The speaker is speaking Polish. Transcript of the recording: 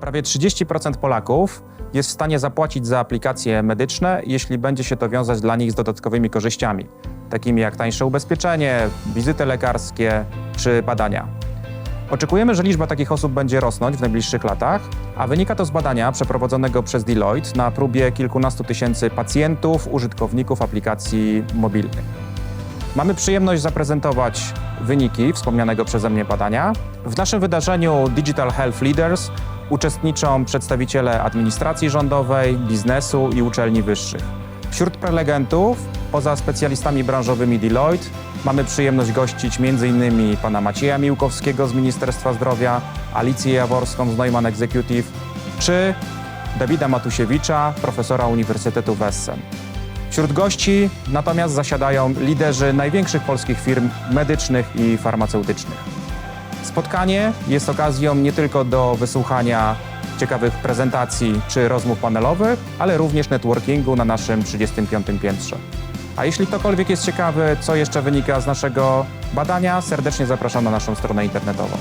Prawie 30% Polaków jest w stanie zapłacić za aplikacje medyczne, jeśli będzie się to wiązać dla nich z dodatkowymi korzyściami, takimi jak tańsze ubezpieczenie, wizyty lekarskie czy badania. Oczekujemy, że liczba takich osób będzie rosnąć w najbliższych latach, a wynika to z badania przeprowadzonego przez Deloitte na próbie kilkunastu tysięcy pacjentów, użytkowników aplikacji mobilnych. Mamy przyjemność zaprezentować wyniki wspomnianego przeze mnie badania. W naszym wydarzeniu Digital Health Leaders uczestniczą przedstawiciele administracji rządowej, biznesu i uczelni wyższych. Wśród prelegentów, poza specjalistami branżowymi Deloitte, mamy przyjemność gościć m.in. pana Macieja Miłkowskiego z Ministerstwa Zdrowia, Alicję Jaworską z Neumann Executive czy Dawida Matusiewicza, profesora Uniwersytetu w Essen. Wśród gości natomiast zasiadają liderzy największych polskich firm medycznych i farmaceutycznych. Spotkanie jest okazją nie tylko do wysłuchania ciekawych prezentacji czy rozmów panelowych, ale również networkingu na naszym 35. piętrze. A jeśli ktokolwiek jest ciekawy, co jeszcze wynika z naszego badania, serdecznie zapraszam na naszą stronę internetową.